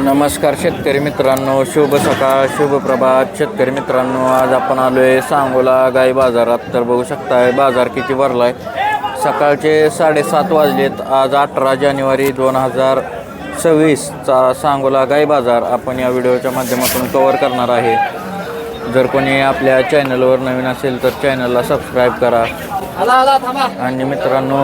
नमस्कार शेतकरी मित्रांनो शुभ सकाळ शुभ प्रभात. शेतकरी मित्रांनो आज आपण आलो आहे सांगोला गाई बाजारात. तर बघू शकताय बाजार किती भरला आहे सकाळचे साडेसात वाजलेत. आज अठरा जानेवारी दोन हजार सव्वीसचा सांगोला गाई बाजार आपण या व्हिडिओच्या माध्यमातून कवर करणार आहे. जर कोणी आपल्या चॅनलवर नवीन असेल तर चॅनलला सबस्क्राईब करा. आणि मित्रांनो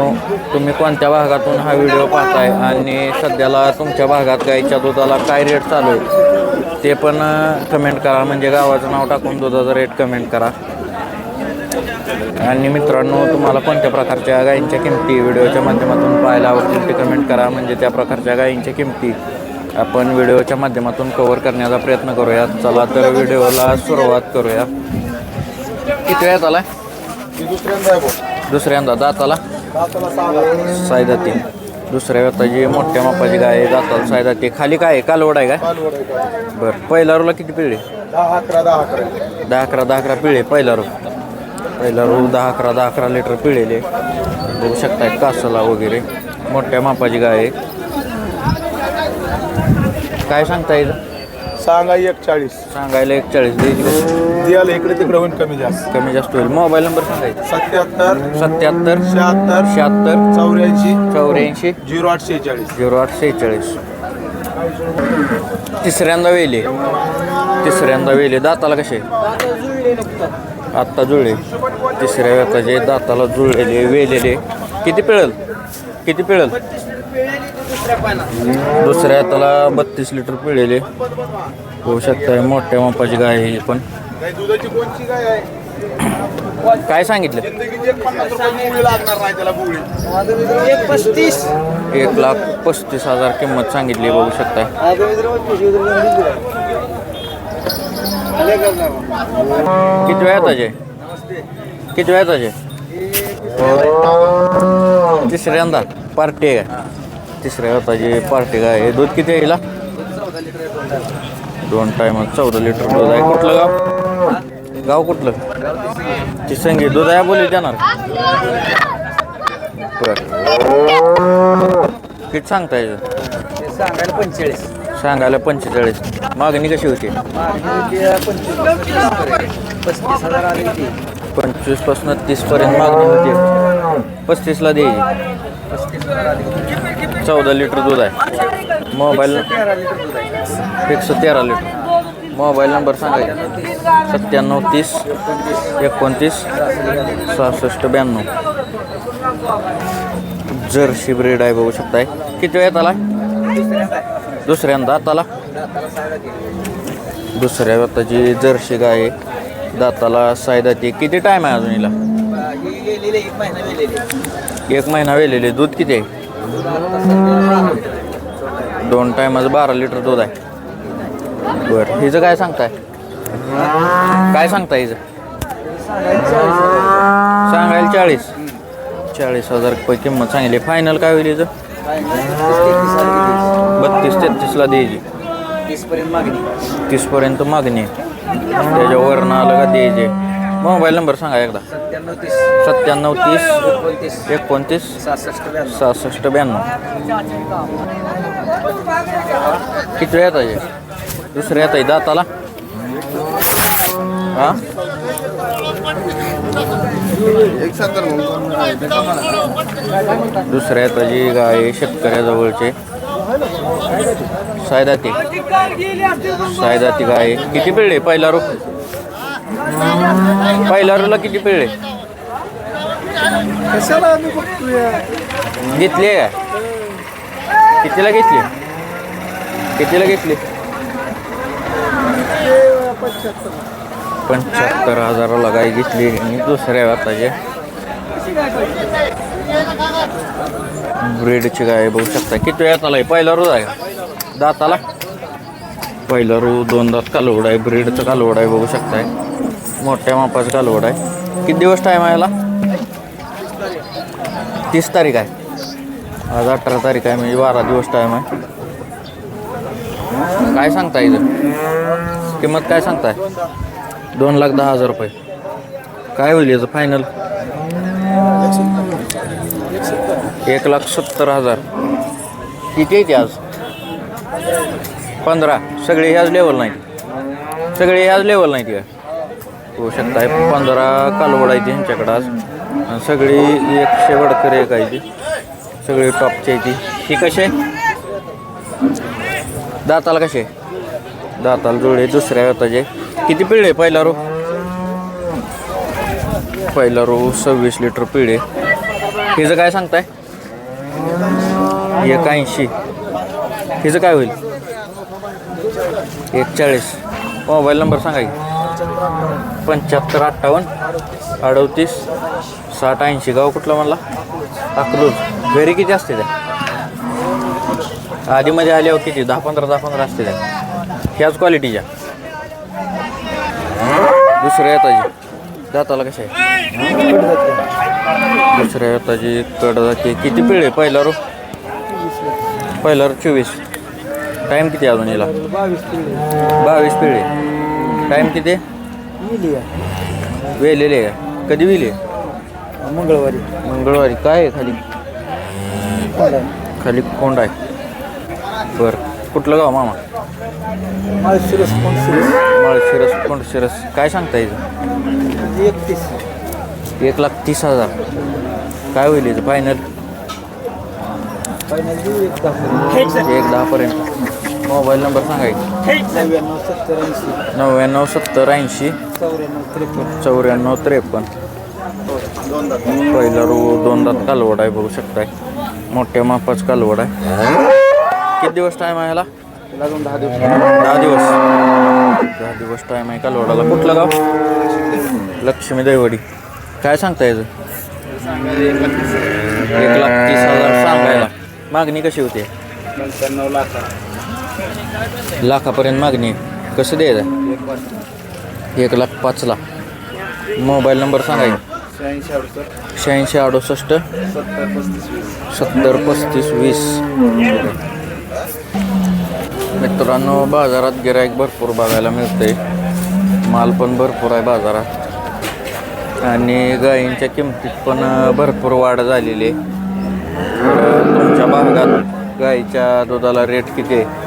तुम्ही कोणत्या भागातून हा व्हिडिओ पाहताय? आणि सध्याला तुमच्या भागात गाईच्या दुधाला काय रेट चालू आहे? ते पण कमेंट करा. म्हणजे गावाचं नाव टाकून दुधाचा रेट कमेंट करा. आणि मित्रांनो तुम्हाला कोणत्या प्रकारच्या गायींच्या किमती व्हिडिओच्या माध्यमातून पाहायला आवडतील ते कमेंट करा. म्हणजे त्या प्रकारच्या गायींच्या किमती आपण व्हिडिओच्या माध्यमातून कव्हर करण्याचा प्रयत्न करूया चला तर व्हिडिओला सुरुवात करूया. किती वेळात आला दुसऱ्यांदा. दुसऱ्यांदा दाताला. दाताला सहा सायदाती दुसऱ्या व्यताची मोठ्या मापाची गाय आहे दाताला सायदाती खाली काय आहे? कालवड आहे का? कालवड आहे का? बरं. पहिला रोला किती पिळे दहा अकरा दहा अकरा. दहा अकरा दहा अकरा पिळे पहिला रो. पहिला रो दहा अकरा दहा अकरा लिटर पिळेले बघू शकताय कासला वगैरे. मोठ्या मापाची गाय आहे. काय सांगता येईल? सांगा एक चाळीस सांगायला एक चाळीस द्यायची द्यायला इकडे तिकडे होईल कमी जास्त. कमी जास्त होईल. मोबाईल नंबर सांगायचा सत्याहत्तर सत्याहत्तर शहात्तर शहात्तर चौऱ्याऐंशी चौऱ्याऐंशी झिरो आठ शेहेचाळीस. झिरो आठ सेहेचाळीस तिसऱ्यांदा वेले. तिसऱ्यांदा वेले. दाताला कसे आत्ता जुळले. तिसऱ्या व्यताचे दाताला जुळलेले वेलेले. किती पिळल? किती पिळल? दुसऱ्या हाताला बत्तीस लिटर पिळलेले. होऊ शकताय मोठ्या मापाची गाय आहे ही पण. काही दुधाची कोणची काय आहे? काय सांगितलं? एक लाख पस्तीस हजार किंमत सांगितली बघू शकताय. किती वेळात आहे किती वेळात आहे तिसऱ्यांदा. पार्टी आहे? तिसऱ्या वेळाची पार्टी काय? आहे दूध किती आहे हिला? दोन टायमात चौदा लिटर दूध आहे. कुठलं गाव? गाव कुठलं? ती संगी दूध आहे बोली देणार. बर. किती सांगता याचं सांगायला पंचेचाळीस. सांगायला पंचेचाळीस मागणी कशी होती? पंचवीसपासून तीस पर्यंत मागणी होती. पस्तीसला द्यायची पस्तीस चौदा लिटर दूध आहे. मोबाईल एकशे तेरा लिटर. मोबाईल नंबर सांगायचा सत्त्याण्णव तीस एकोणतीस सहासष्ट ब्याण्णव. जर्सी ब्रेड आहे बघू शकताय. किती वेळ आला दुसऱ्यांदा दाताला दुसऱ्या व्यताची जर्सी गाय आहे. दाताला सायदाती किती टाईम आहे अजून हिला? एक महिना वेलेले दूध किती आहे? दोन टायमाचं बारा लिटर दूध आहे. बरं हिचं काय सांगताय? काय सांगताय हिचं? सांगायला चाळीस. चाळीस हजार रुपये किंमत सांगितली. फायनल काय होईल हिचं? बत्तीस तेहतीसला द्यायची. तीसपर्यंत मागणी. तीसपर्यंत मागणी. आहे त्याच्यावरनं आलं का द्यायचे. मोबाईल नंबर सांगा एकदा. सत्त्याण्णव तीस. सत्त्याण्णव तीस. एकोणतीस. एकोणतीस. सहासष्ट ब्याण्णव. किती वेळात आहे? दुसऱ्या येत आहे दाताला? हा? दुसऱ्या येताची गाय शेतकऱ्याजवळचे. सायदाती. सायदाती गाय. किती पिळले? पहिला रो पहिला रोला किती पिळले? कशाला आम्ही बघतोय? घेतली आहे का? कितीला घेतली? कितीला घेतली? पंच्याहत्तर. हजाराला गाय घेतली आणि दुसऱ्या व्यापाचे ब्रेडची गाय बघू शकता. किती वेळात आलाय पहिला रोज आहे दाताला? पहिला रो दोन दात कालवड आहे. ब्रेडचं कालवड आहे बघू शकताय. मोठ्या मापाचं कालवड आहे. किती दिवस टाईम आहे याला? तीस तारीख आहे. आज अठरा तारीख आहे म्हणजे बारा दिवस टाईम आहे. काय सांगताय इथं? किंमत काय सांगताय? दोन लाख दहा हजार रुपये. काय होईल याचं फायनल एक लाख सत्तर हजार. किती येते आज? पंधरा. सगळे ह्याच लेवल नाही. सगळे ह्याच लेवल नाहीत का होऊ शकताय पंधरा कालवड आहे ह्यांच्याकडं आज. सगळी एकशे वडकर एक आहे ती. सगळी टॉपची आहे ती. ही कशी आहे? दाताला कसे दाताला जुळे दुसऱ्या हाताचे किती पिळे पहिला रो? पहिला रो सव्वीस लिटर पिळे हिचं काय सांगताय? एक ऐंशी हिचं काय होईल? एक चाळीस मोबाईल नंबर सांगा पंच्याहत्तर अठ्ठावन्न अडतीस साठ ऐंशी. गाव कुठलं म्हणला? अकलूज. घरी किती असते त्या? आधीमध्ये आल्यावर किती? दहा पंधरा दहा पंधरा असते त्या. ह्याच क्वालिटीच्या दुसऱ्या येताची दाताला कशा आहे दुसऱ्या येताची जाते. किती पिळे पहिला रो? पहिला रो चोवीस. टाईम किती अजून याला? बावीस पिळे. टाईम किती? आहे? वेलेले आहे. कधी विले मंगळवारी. मंगळवारी. काय आहे खाली? खाली कोंड आहे. बरं. कुठलं गाव मामा? माळशिरस कोणशिरस माळशिरस कोंडशिरस. काय सांगता याचं एकतीस. एक लाख तीस हजार. काय होईल याचं फायनल फायनल देऊ एक दहापर्यंत मोबाईल नंबर सांगायचं नव्याण्णव सत्तर ऐंशी. नव्याण्णव सत्तर ऐंशी. चौऱ्याण्णव त्रेपन्न. पहिला रो दोन दात कालवड आहे बघू शकताय. मोठ्या मापाच कालवड आहे. किती दिवस टाईम आहे ह्याला? दहा दिवस. दहा दिवस. दहा दिवस टाईम आहे कालवडाला. कुठलं गाव? लक्ष्मी दैवडी काय सांगता याचं? एक लाख तीस हजार सांगायला. मागणी कशी होते? लाख लाखापर्यंत मागणी. आहे. कसं द्यायचं? एक लाख पाचला. मोबाईल नंबर सांगा शहाऐंशी अडुसष्ट. शहाऐंशी अडुसष्ट सत्तर पस्तीस वीस. सत्तर पस्तीस वीस मित्रांनो बाजारात गिराईक भरपूर बघायला मिळते माल पण भरपूर आहे बाजारात. आणि गायींच्या किमतीत पण भरपूर वाढ झालेली आहे. तर तुमच्या भागात गाईच्या दुधाला रेट किती आहे?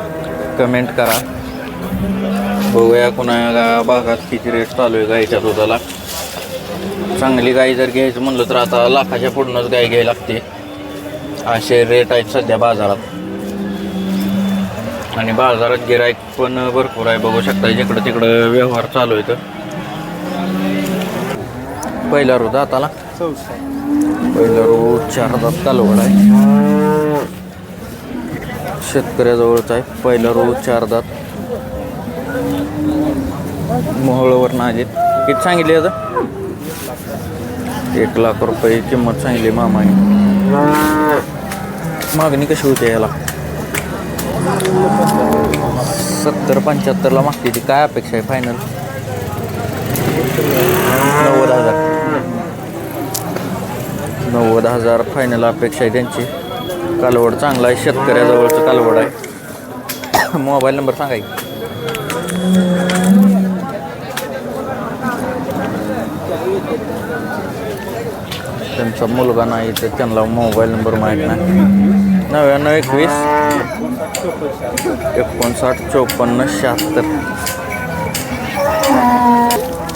कमेंट करा. बघूया कुणा भागात किती रेट चालू आहे गाईच्या दुधाला. चांगली गाई जर घ्यायचं म्हणलं तर आता लाखाच्या पुढूनच गाय घ्यायला लागते. असे रेट आहेत सध्या बाजारात. आणि बाजारात गिराईक पण भरपूर आहे. बघू शकता जिकडं तिकडं व्यवहार चालू आहे तर. पहिला रो दाताला. पहिला रो चार दात कालवड आहे. शेतकऱ्याजवळच आहे. पहिला रो चार दात. मोहळवर नाजेत किती सांगितले आता? एक लाख रुपये किंमत सांगली मामाने. मागणी कशी होते याला? सत्तर पंच्याहत्तरला मागते ती. काय अपेक्षा आहे फायनल नव्वद हजार. नव्वद हजार फायनल अपेक्षा आहे त्यांची. कालवड चांगला आहे. शेतकऱ्याजवळचं कालवड आहे. मोबाईल नंबर सांगा त्यांचा मुलगा नाही तर त्यांना मोबाईल नंबर माहीत नाही. नव्याण्णव एकवीस एकोणसाठ चोपन्न शहात्तर.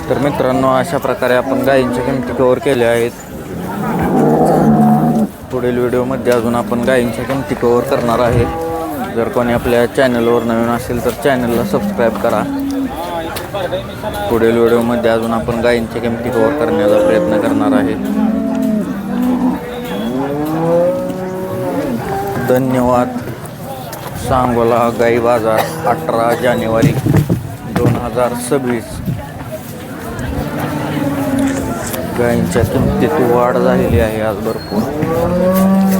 तर मित्रांनो अशा प्रकारे आपण गायींच्या किमती कवर केल्या आहेत. पुढील व्हिडिओमध्ये अजून आपण गायींच्या किमती कवर करणार आहे. जर कोणी आपल्या चॅनलवर नवीन असेल तर चॅनलला सबस्क्राईब करा. पुढील व्हिडिओमध्ये अजून आपण गायींच्या किमती कवर करण्याचा प्रयत्न करणार आहे. धन्यवाद. सांगोला गाई बाजार अठरा जानेवारी दोन हजार सव्वीस. गायींच्या किमतीत वाढ झालेली आहे आज भरपूर.